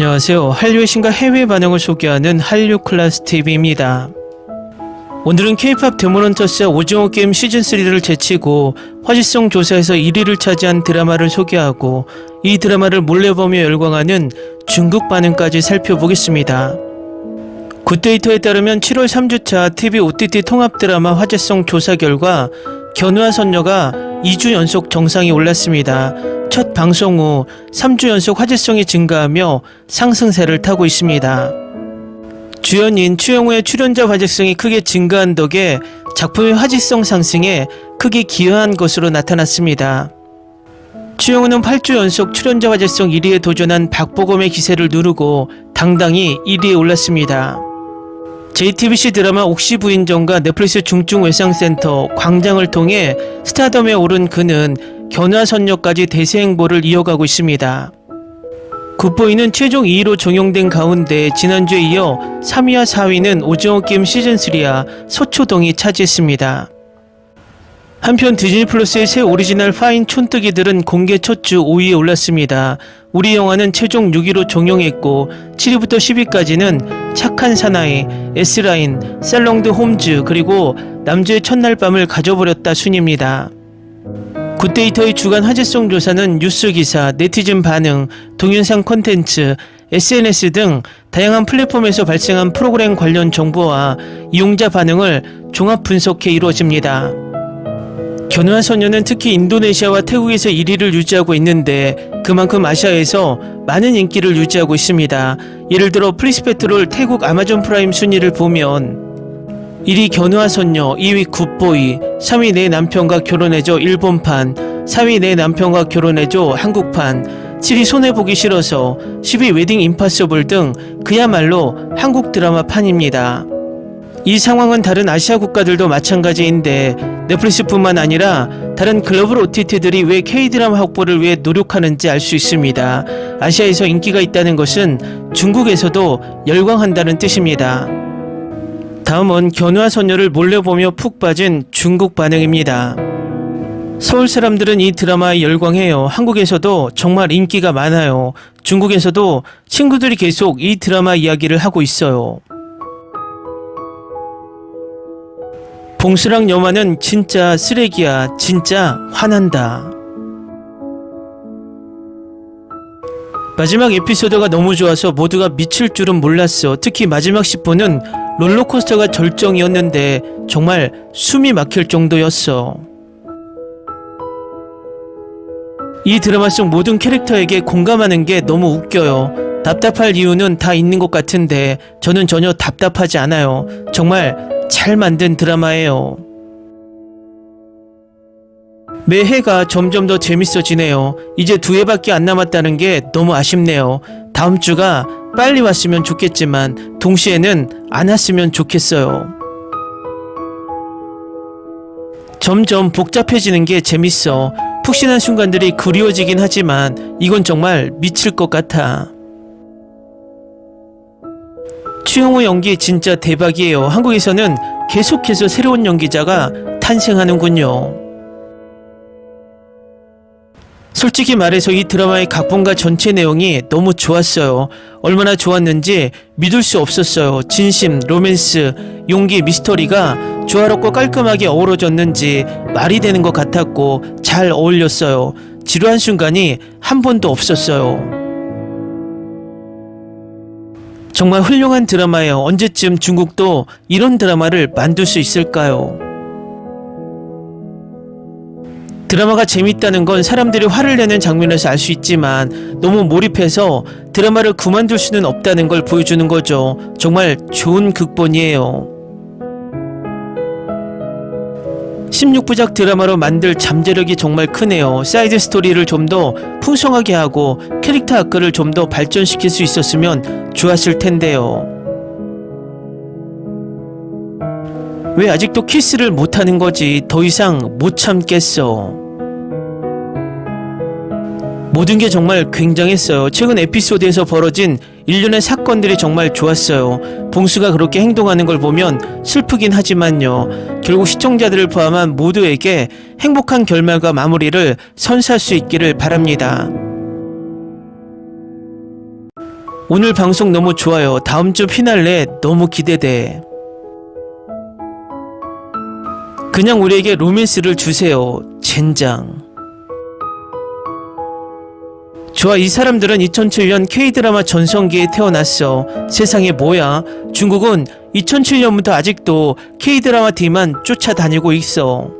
안녕하세요. 한류의 신과 해외 반응을 소개하는 한류 클래스 TV입니다. 오늘은 K-팝 데모런터스와 오징어 게임 시즌 3를 제치고 화제성 조사에서 1위를 차지한 드라마를 소개하고 이 드라마를 몰래 보며 열광하는 중국 반응까지 살펴보겠습니다. 굿데이터에 따르면 7월 3주차 TV OTT 통합 드라마 화제성 조사 결과 견우와 선녀가 2주 연속 정상에 올랐습니다. 첫 방송 후 3주 연속 화제성이 증가하며 상승세를 타고 있습니다. 주연인 추영우의 출연자 화제성이 크게 증가한 덕에 작품의 화제성 상승에 크게 기여한 것으로 나타났습니다. 추영우는 8주 연속 출연자 화제성 1위에 도전한 박보검의 기세를 누르고 당당히 1위에 올랐습니다. JTBC 드라마 옥시 부인정과 넷플릭스 중증 외상센터 광장을 통해 스타덤에 오른 그는 견화 선녀까지 대세 행보를 이어가고 있습니다. 굿보이는 최종 2위로 종용된 가운데 지난주에 이어 3위와 4위는 오징어 게임 시즌3와 소초동이 차지했습니다. 한편 디즈니 플러스의 새 오리지널 파인 촌뜨기들은 공개 첫 주 5위에 올랐습니다. 우리 영화는 최종 6위로 종영했고 7위부터 10위까지는 착한 사나이, S라인, 셀롱드 홈즈 그리고 남주의 첫날 밤을 가져버렸다 순입니다. 굿데이터의 주간 화제성 조사는 뉴스 기사, 네티즌 반응, 동영상 콘텐츠, SNS 등 다양한 플랫폼에서 발생한 프로그램 관련 정보와 이용자 반응을 종합 분석해 이루어집니다. 견우한 소녀는 특히 인도네시아와 태국에서 1위를 유지하고 있는데 그만큼 아시아에서 많은 인기를 유지하고 있습니다. 예를 들어 프리스페트롤 태국 아마존 프라임 순위를 보면 1위 견우와 선녀, 2위 굿보이, 3위 내 남편과 결혼해줘 일본판, 4위 내 남편과 결혼해줘 한국판, 7위 손해보기 싫어서, 10위 웨딩 임파서블 등 그야말로 한국 드라마 판입니다. 이 상황은 다른 아시아 국가들도 마찬가지인데 넷플릭스뿐만 아니라 다른 글로벌 OTT들이 왜 K-드라마 확보를 위해 노력하는지 알 수 있습니다. 아시아에서 인기가 있다는 것은 중국에서도 열광한다는 뜻입니다. 다음은 견우와 소녀를 몰래 보며 푹 빠진 중국 반응입니다. 서울 사람들은 이 드라마에 열광해요. 한국에서도 정말 인기가 많아요. 중국에서도 친구들이 계속 이 드라마 이야기를 하고 있어요. 봉수랑 여마는 진짜 쓰레기야. 진짜 화난다. 마지막 에피소드가 너무 좋아서 모두가 미칠 줄은 몰랐어. 특히 마지막 10분은 롤러코스터가 절정이었는데 정말 숨이 막힐 정도였어. 이 드라마 속 모든 캐릭터에게 공감하는 게 너무 웃겨요. 답답할 이유는 다 있는 것 같은데 저는 전혀 답답하지 않아요. 정말 잘 만든 드라마예요. 매해가 점점 더 재밌어지네요. 이제 두 해밖에 안 남았다는 게 너무 아쉽네요. 다음 주가 빨리 왔으면 좋겠지만 동시에는 안 왔으면 좋겠어요. 점점 복잡해지는 게 재밌어. 푹신한 순간들이 그리워지긴 하지만 이건 정말 미칠 것 같아. 추영호 연기 진짜 대박이에요. 한국에서는 계속해서 새로운 연기자가 탄생하는군요. 솔직히 말해서 이 드라마의 각본과 전체 내용이 너무 좋았어요. 얼마나 좋았는지 믿을 수 없었어요. 진심, 로맨스, 용기, 미스터리가 조화롭고 깔끔하게 어우러졌는지 말이 되는 것 같았고 잘 어울렸어요. 지루한 순간이 한 번도 없었어요. 정말 훌륭한 드라마예요. 언제쯤 중국도 이런 드라마를 만들 수 있을까요? 드라마가 재밌다는 건 사람들이 화를 내는 장면에서 알 수 있지만 너무 몰입해서 드라마를 그만둘 수는 없다는 걸 보여주는 거죠. 정말 좋은 극본이에요. 16부작 드라마로 만들 잠재력이 정말 크네요. 사이드 스토리를 좀 더 풍성하게 하고 캐릭터 아크를 좀 더 발전시킬 수 있었으면 좋았을 텐데요. 왜 아직도 키스를 못하는 거지? 더 이상 못 참겠어. 모든 게 정말 굉장했어요. 최근 에피소드에서 벌어진 일련의 사건들이 정말 좋았어요. 봉수가 그렇게 행동하는 걸 보면 슬프긴 하지만요. 결국 시청자들을 포함한 모두에게 행복한 결말과 마무리를 선사할 수 있기를 바랍니다. 오늘 방송 너무 좋아요. 다음 주 피날레 너무 기대돼. 그냥 우리에게 로맨스를 주세요. 젠장. 좋아, 이 사람들은 2007년 K드라마 전성기에 태어났어. 세상에 뭐야? 중국은 2007년부터 아직도 K드라마 뒤만 쫓아다니고 있어.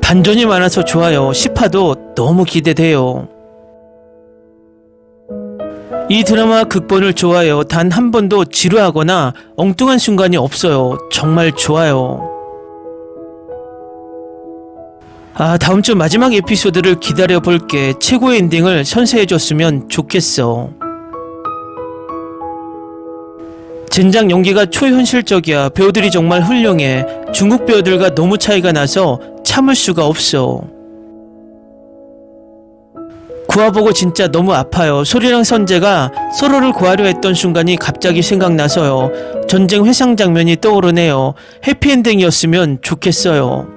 반전이 많아서 좋아요. 10화도 너무 기대돼요. 이 드라마 극본을 좋아요. 단 한 번도 지루하거나 엉뚱한 순간이 없어요. 정말 좋아요. 아, 다음 주 마지막 에피소드를 기다려 볼게. 최고의 엔딩을 선사해 줬으면 좋겠어. 젠장 연기가 초현실적이야. 배우들이 정말 훌륭해. 중국 배우들과 너무 차이가 나서 참을 수가 없어. 구화보고 진짜 너무 아파요. 소리랑 선재가 서로를 구하려 했던 순간이 갑자기 생각나서요. 전쟁 회상 장면이 떠오르네요. 해피엔딩이었으면 좋겠어요.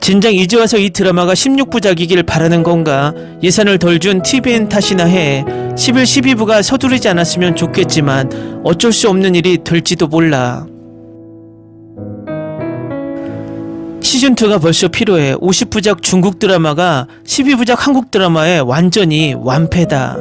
진작 이제 와서 이 드라마가 16부작이길 바라는 건가? 예산을 덜 준 TVN 탓이나 해. 11, 12부가 서두르지 않았으면 좋겠지만 어쩔 수 없는 일이 될지도 몰라. 시즌2가 벌써 필요해. 50부작 중국 드라마가 12부작 한국 드라마에 완전히 완패다.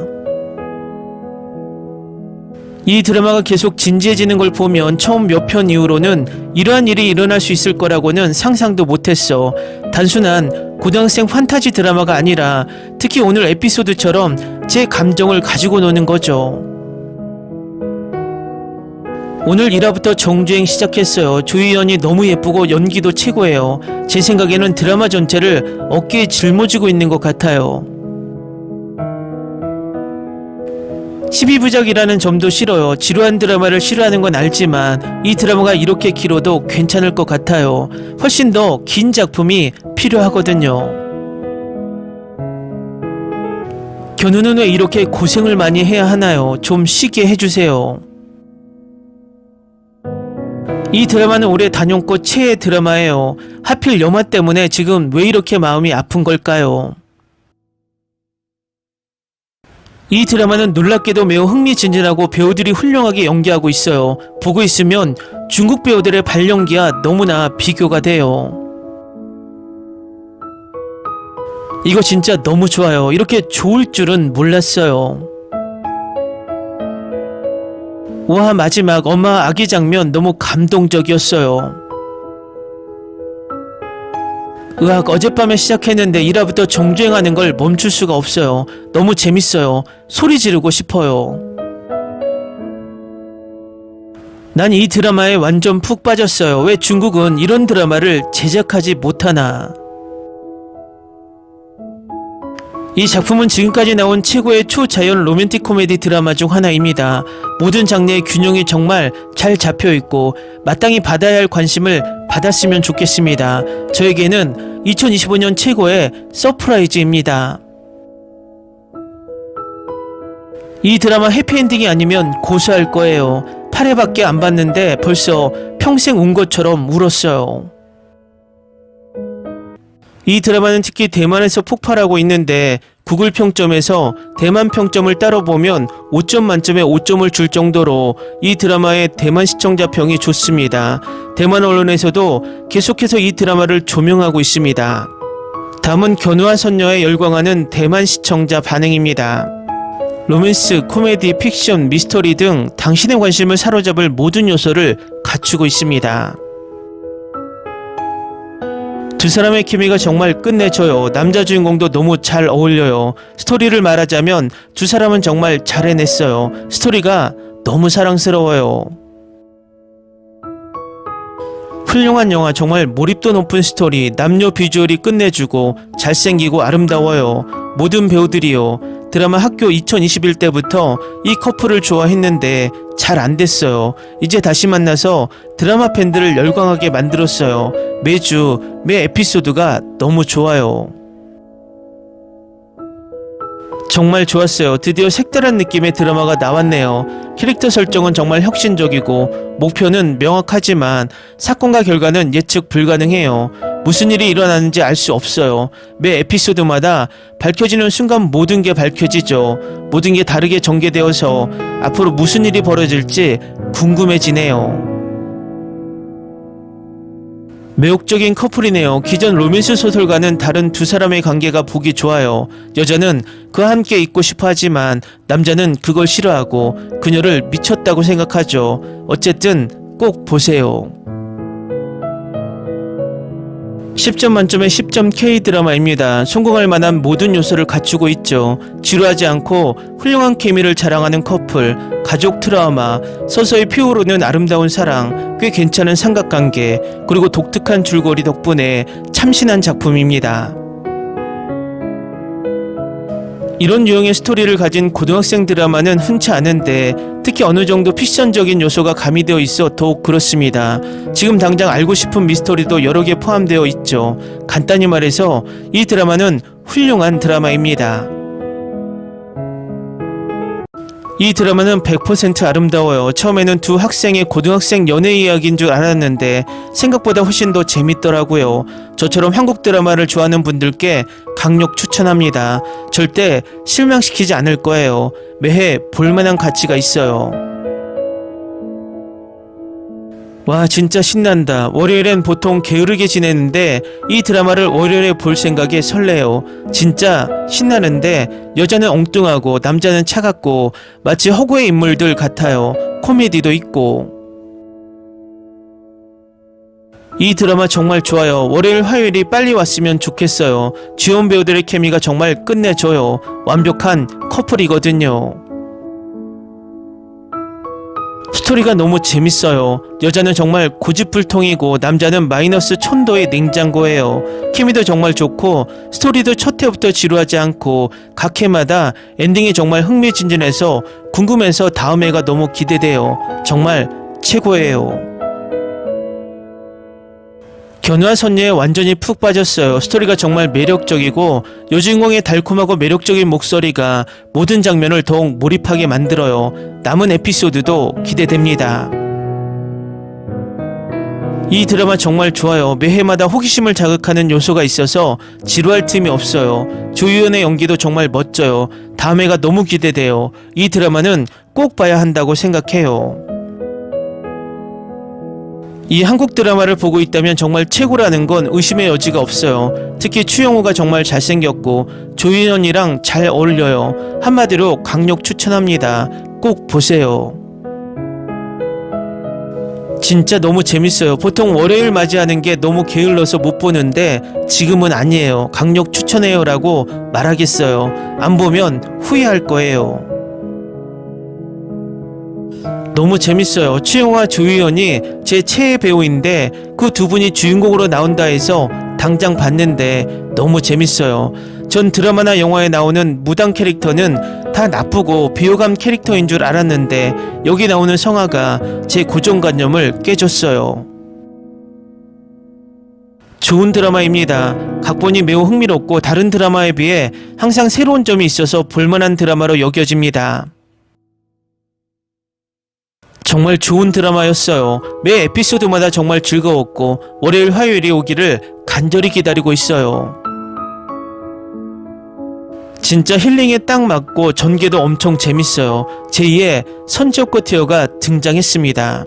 이 드라마가 계속 진지해지는 걸 보면 처음 몇 편 이후로는 이러한 일이 일어날 수 있을 거라고는 상상도 못했어. 단순한 고등학생 판타지 드라마가 아니라 특히 오늘 에피소드처럼 제 감정을 가지고 노는 거죠. 오늘 1화부터 정주행 시작했어요. 조희연이 너무 예쁘고 연기도 최고예요. 제 생각에는 드라마 전체를 어깨에 짊어지고 있는 것 같아요. 12부작이라는 점도 싫어요. 지루한 드라마를 싫어하는 건 알지만 이 드라마가 이렇게 길어도 괜찮을 것 같아요. 훨씬 더 긴 작품이 필요하거든요. 견우는 왜 이렇게 고생을 많이 해야 하나요? 좀 쉬게 해주세요. 이 드라마는 올해 단연꽃 최애 드라마예요. 하필 영화 때문에 지금 왜 이렇게 마음이 아픈 걸까요? 이 드라마는 놀랍게도 매우 흥미진진하고 배우들이 훌륭하게 연기하고 있어요. 보고 있으면 중국 배우들의 발연기와 너무나 비교가 돼요. 이거 진짜 너무 좋아요. 이렇게 좋을 줄은 몰랐어요. 와, 마지막 엄마 아기 장면 너무 감동적이었어요. 으악, 어젯밤에 시작했는데 1화부터 정주행하는 걸 멈출 수가 없어요. 너무 재밌어요. 소리 지르고 싶어요. 난 이 드라마에 완전 푹 빠졌어요. 왜 중국은 이런 드라마를 제작하지 못하나. 이 작품은 지금까지 나온 최고의 초자연 로맨틱 코미디 드라마 중 하나입니다. 모든 장르의 균형이 정말 잘 잡혀 있고 마땅히 받아야 할 관심을 받았으면 좋겠습니다. 저에게는 2025년 최고의 서프라이즈입니다. 이 드라마 해피엔딩이 아니면 고소할 거예요. 8회밖에 안 봤는데 벌써 평생 운 것처럼 울었어요. 이 드라마는 특히 대만에서 폭발하고 있는데 구글 평점에서 대만 평점을 따로 보면 5점 만점에 5점을 줄 정도로 이 드라마의 대만 시청자 평이 좋습니다. 대만 언론에서도 계속해서 이 드라마를 조명하고 있습니다. 다음은 견우와 선녀에 열광하는 대만 시청자 반응입니다. 로맨스, 코미디, 픽션, 미스터리 등 당신의 관심을 사로잡을 모든 요소를 갖추고 있습니다. 두 사람의 케미가 정말 끝내줘요. 남자 주인공도 너무 잘 어울려요. 스토리를 말하자면 두 사람은 정말 잘 해냈어요. 스토리가 너무 사랑스러워요. 훌륭한 영화 정말 몰입도 높은 스토리 남녀 비주얼이 끝내주고 잘생기고 아름다워요 모든 배우들이요 드라마 학교 2021 때부터 이 커플을 좋아했는데 잘 안 됐어요 이제 다시 만나서 드라마 팬들을 열광하게 만들었어요 매주 매 에피소드가 너무 좋아요 정말 좋았어요. 드디어 색다른 느낌의 드라마가 나왔네요. 캐릭터 설정은 정말 혁신적이고 목표는 명확하지만 사건과 결과는 예측 불가능해요. 무슨 일이 일어나는지 알 수 없어요. 매 에피소드마다 밝혀지는 순간 모든 게 밝혀지죠. 모든 게 다르게 전개되어서 앞으로 무슨 일이 벌어질지 궁금해지네요. 매혹적인 커플이네요. 기존 로맨스 소설과는 다른 두 사람의 관계가 보기 좋아요. 여자는 그와 함께 있고 싶어 하지만 남자는 그걸 싫어하고 그녀를 미쳤다고 생각하죠. 어쨌든 꼭 보세요. 10점 만점의 10점 K 드라마입니다. 성공할 만한 모든 요소를 갖추고 있죠. 지루하지 않고 훌륭한 케미를 자랑하는 커플, 가족 트라우마, 서서히 피어오르는 아름다운 사랑, 꽤 괜찮은 삼각관계, 그리고 독특한 줄거리 덕분에 참신한 작품입니다. 이런 유형의 스토리를 가진 고등학생 드라마는 흔치 않은데 특히 어느 정도 피션적인 요소가 가미되어 있어 더욱 그렇습니다. 지금 당장 알고 싶은 미스터리도 여러 개 포함되어 있죠. 간단히 말해서 이 드라마는 훌륭한 드라마입니다. 이 드라마는 100% 아름다워요. 처음에는 두 학생의 고등학생 연애 이야기인 줄 알았는데 생각보다 훨씬 더 재밌더라고요. 저처럼 한국 드라마를 좋아하는 분들께 강력 추천합니다. 절대 실망시키지 않을 거예요. 매해 볼만한 가치가 있어요. 와 진짜 신난다. 월요일엔 보통 게으르게 지내는데 이 드라마를 월요일에 볼 생각에 설레요. 진짜 신나는데 여자는 엉뚱하고 남자는 차갑고 마치 허구의 인물들 같아요. 코미디도 있고. 이 드라마 정말 좋아요. 월요일 화요일이 빨리 왔으면 좋겠어요. 주연 배우들의 케미가 정말 끝내줘요. 완벽한 커플이거든요. 스토리가 너무 재밌어요. 여자는 정말 고집불통이고 남자는 마이너스 천도의 냉장고예요. 케미도 정말 좋고 스토리도 첫 회부터 지루하지 않고 각 회마다 엔딩이 정말 흥미진진해서 궁금해서 다음 회가 너무 기대돼요. 정말 최고예요. 견우와 선녀에 완전히 푹 빠졌어요. 스토리가 정말 매력적이고 여주인공의 달콤하고 매력적인 목소리가 모든 장면을 더욱 몰입하게 만들어요. 남은 에피소드도 기대됩니다. 이 드라마 정말 좋아요. 매해마다 호기심을 자극하는 요소가 있어서 지루할 틈이 없어요. 조유연의 연기도 정말 멋져요. 다음 회가 너무 기대돼요. 이 드라마는 꼭 봐야 한다고 생각해요. 이 한국 드라마를 보고 있다면 정말 최고라는 건 의심의 여지가 없어요. 특히 추영우가 정말 잘생겼고 조인원이랑 잘 어울려요. 한마디로 강력 추천합니다. 꼭 보세요. 진짜 너무 재밌어요. 보통 월요일 맞이하는 게 너무 게을러서 못 보는데 지금은 아니에요. 강력 추천해요라고 말하겠어요. 안 보면 후회할 거예요. 너무 재밌어요. 추영화 조유연이 제 최애 배우인데 그 두 분이 주인공으로 나온다 해서 당장 봤는데 너무 재밌어요. 전 드라마나 영화에 나오는 무당 캐릭터는 다 나쁘고 비호감 캐릭터인 줄 알았는데 여기 나오는 성화가 제 고정관념을 깨줬어요. 좋은 드라마입니다. 각본이 매우 흥미롭고 다른 드라마에 비해 항상 새로운 점이 있어서 볼만한 드라마로 여겨집니다. 정말 좋은 드라마였어요. 매 에피소드마다 정말 즐거웠고 월요일 화요일이 오기를 간절히 기다리고 있어요. 진짜 힐링에 딱 맞고 전개도 엄청 재밌어요. 제2의 선지옥고 티어가 등장했습니다.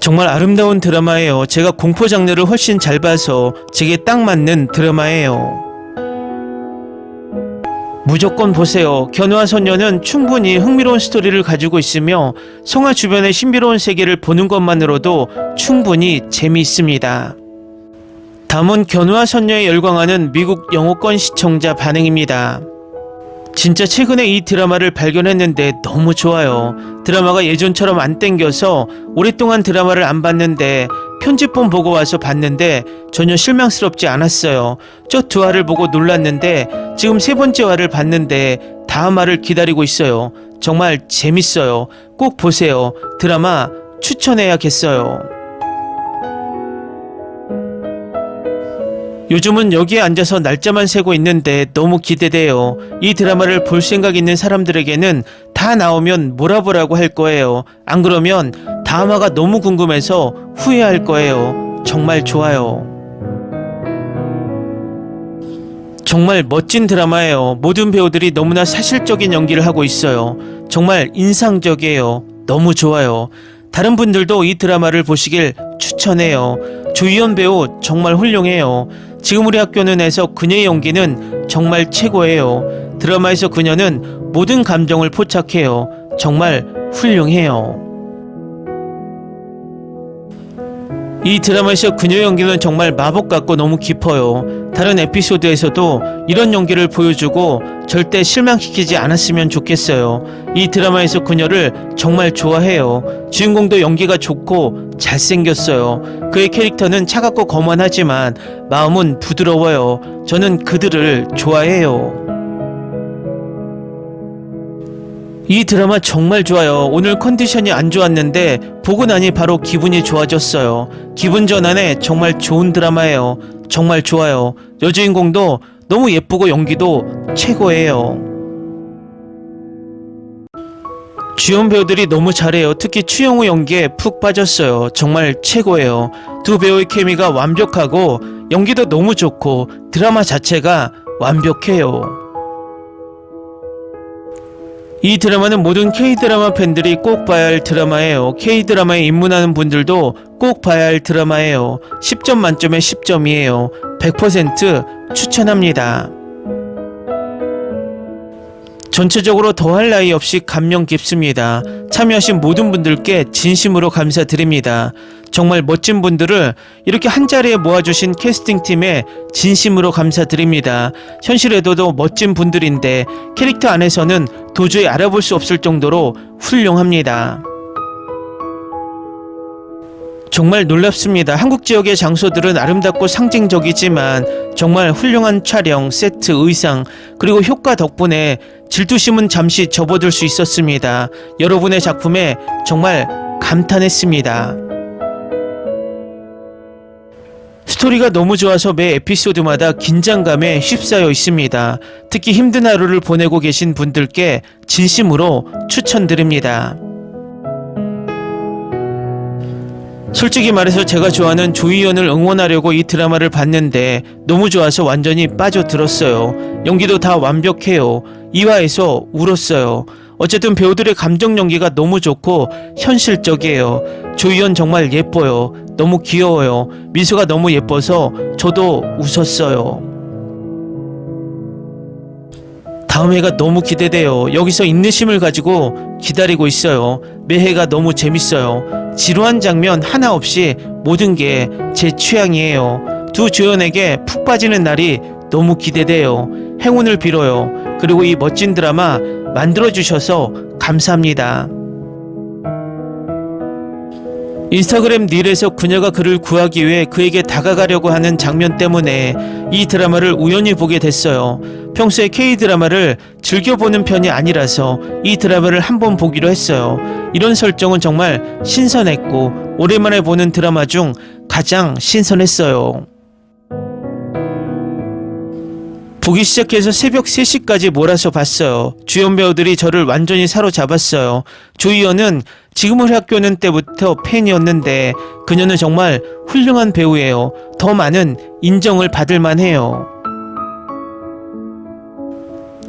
정말 아름다운 드라마예요. 제가 공포 장르를 훨씬 잘 봐서 제게 딱 맞는 드라마예요. 무조건 보세요. 견우와 선녀는 충분히 흥미로운 스토리를 가지고 있으며 성화 주변의 신비로운 세계를 보는 것만으로도 충분히 재미있습니다. 다음은 견우와 선녀에 열광하는 미국 영어권 시청자 반응입니다. 진짜 최근에 이 드라마를 발견했는데 너무 좋아요. 드라마가 예전처럼 안 땡겨서 오랫동안 드라마를 안 봤는데 편집본 보고 와서 봤는데 전혀 실망스럽지 않았어요. 저두 화를 보고 놀랐는데 지금 세 번째 화를 봤는데 다음 화를 기다리고 있어요. 정말 재밌어요. 꼭 보세요. 드라마 추천해야겠어요. 요즘은 여기에 앉아서 날짜만 세고 있는데 너무 기대돼요. 이 드라마를 볼 생각 있는 사람들에게는 다 나오면 몰아보라고 할 거예요. 안 그러면 다음화가 너무 궁금해서 후회할 거예요. 정말 좋아요. 정말 멋진 드라마예요. 모든 배우들이 너무나 사실적인 연기를 하고 있어요. 정말 인상적이에요. 너무 좋아요. 다른 분들도 이 드라마를 보시길 추천해요. 조희연 배우 정말 훌륭해요. 지금 우리 학교는에서 그녀의 연기는 정말 최고예요. 드라마에서 그녀는 모든 감정을 포착해요. 정말 훌륭해요. 이 드라마에서 그녀 연기는 정말 마법 같고 너무 깊어요. 다른 에피소드에서도 이런 연기를 보여주고 절대 실망시키지 않았으면 좋겠어요. 이 드라마에서 그녀를 정말 좋아해요. 주인공도 연기가 좋고 잘생겼어요. 그의 캐릭터는 차갑고 거만하지만 마음은 부드러워요. 저는 그들을 좋아해요. 이 드라마 정말 좋아요. 오늘 컨디션이 안 좋았는데 보고 나니 바로 기분이 좋아졌어요. 기분 전환에 정말 좋은 드라마예요. 정말 좋아요. 여주인공도 너무 예쁘고 연기도 최고예요. 주연 배우들이 너무 잘해요. 특히 추영우 연기에 푹 빠졌어요. 정말 최고예요. 두 배우의 케미가 완벽하고 연기도 너무 좋고 드라마 자체가 완벽해요. 이 드라마는 모든 K-드라마 팬들이 꼭 봐야 할 드라마예요. K-드라마에 입문하는 분들도 꼭 봐야 할 드라마예요. 10점 만점에 10점이에요. 100% 추천합니다. 전체적으로 더할 나위 없이 감명 깊습니다. 참여하신 모든 분들께 진심으로 감사드립니다. 정말 멋진 분들을 이렇게 한 자리에 모아주신 캐스팅팀에 진심으로 감사드립니다. 현실에도도 멋진 분들인데 캐릭터 안에서는 도저히 알아볼 수 없을 정도로 훌륭합니다. 정말 놀랍습니다. 한국 지역의 장소들은 아름답고 상징적이지만 정말 훌륭한 촬영, 세트, 의상, 그리고 효과 덕분에 질투심은 잠시 접어들 수 있었습니다. 여러분의 작품에 정말 감탄했습니다. 스토리가 너무 좋아서 매 에피소드마다 긴장감에 휩싸여 있습니다. 특히 힘든 하루를 보내고 계신 분들께 진심으로 추천드립니다. 솔직히 말해서 제가 좋아하는 조이연을 응원하려고 이 드라마를 봤는데 너무 좋아서 완전히 빠져들었어요. 연기도 다 완벽해요. 2화에서 울었어요. 어쨌든 배우들의 감정 연기가 너무 좋고 현실적이에요. 조이연 정말 예뻐요. 너무 귀여워요. 미소가 너무 예뻐서 저도 웃었어요. 다음 해가 너무 기대돼요. 여기서 인내심을 가지고 기다리고 있어요. 매해가 너무 재밌어요. 지루한 장면 하나 없이 모든 게 제 취향이에요. 두 조연에게 푹 빠지는 날이 너무 기대돼요. 행운을 빌어요. 그리고 이 멋진 드라마 만들어주셔서 감사합니다. 인스타그램 릴에서 그녀가 그를 구하기 위해 그에게 다가가려고 하는 장면 때문에 이 드라마를 우연히 보게 됐어요. 평소에 K-드라마를 즐겨보는 편이 아니라서 이 드라마를 한번 보기로 했어요. 이런 설정은 정말 신선했고 오랜만에 보는 드라마 중 가장 신선했어요. 보기 시작해서 새벽 3시까지 몰아서 봤어요. 주연 배우들이 저를 완전히 사로잡았어요. 조이연은 지금 우리 학교는 때부터 팬이었는데 그녀는 정말 훌륭한 배우예요. 더 많은 인정을 받을 만해요.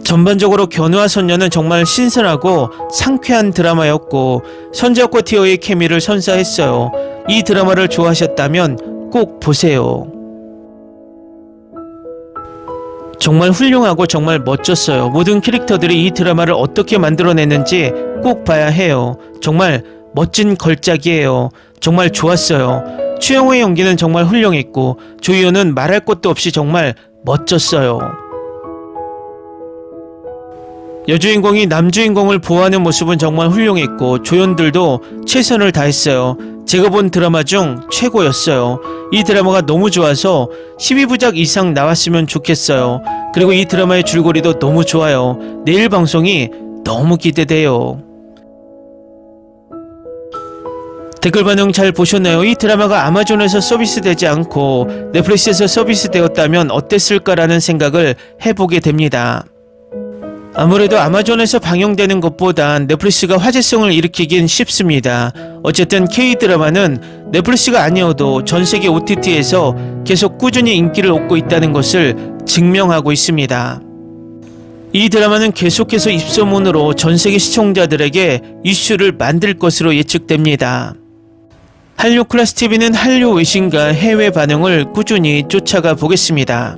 전반적으로 견우와 선녀는 정말 신선하고 상쾌한 드라마였고 선재혁과 티어의 케미를 선사했어요. 이 드라마를 좋아하셨다면 꼭 보세요. 정말 훌륭하고 정말 멋졌어요. 모든 캐릭터들이 이 드라마를 어떻게 만들어냈는지 꼭 봐야 해요. 정말 멋진 걸작이에요. 정말 좋았어요. 추영호의 연기는 정말 훌륭했고 조이호는 말할 것도 없이 정말 멋졌어요. 여주인공이 남주인공을 보호하는 모습은 정말 훌륭했고 조연들도 최선을 다했어요. 제가 본 드라마 중 최고였어요. 이 드라마가 너무 좋아서 12부작 이상 나왔으면 좋겠어요. 그리고 이 드라마의 줄거리도 너무 좋아요. 내일 방송이 너무 기대돼요. 댓글 반응 잘 보셨나요? 이 드라마가 아마존에서 서비스되지 않고 넷플릭스에서 서비스되었다면 어땠을까라는 생각을 해보게 됩니다. 아무래도 아마존에서 방영되는 것보단 넷플릭스가 화제성을 일으키긴 쉽습니다. 어쨌든 K-드라마는 넷플릭스가 아니어도 전 세계 OTT에서 계속 꾸준히 인기를 얻고 있다는 것을 증명하고 있습니다. 이 드라마는 계속해서 입소문으로 전 세계 시청자들에게 이슈를 만들 것으로 예측됩니다. 한류 클래스 TV는 한류 외신과 해외 반응을 꾸준히 쫓아가 보겠습니다.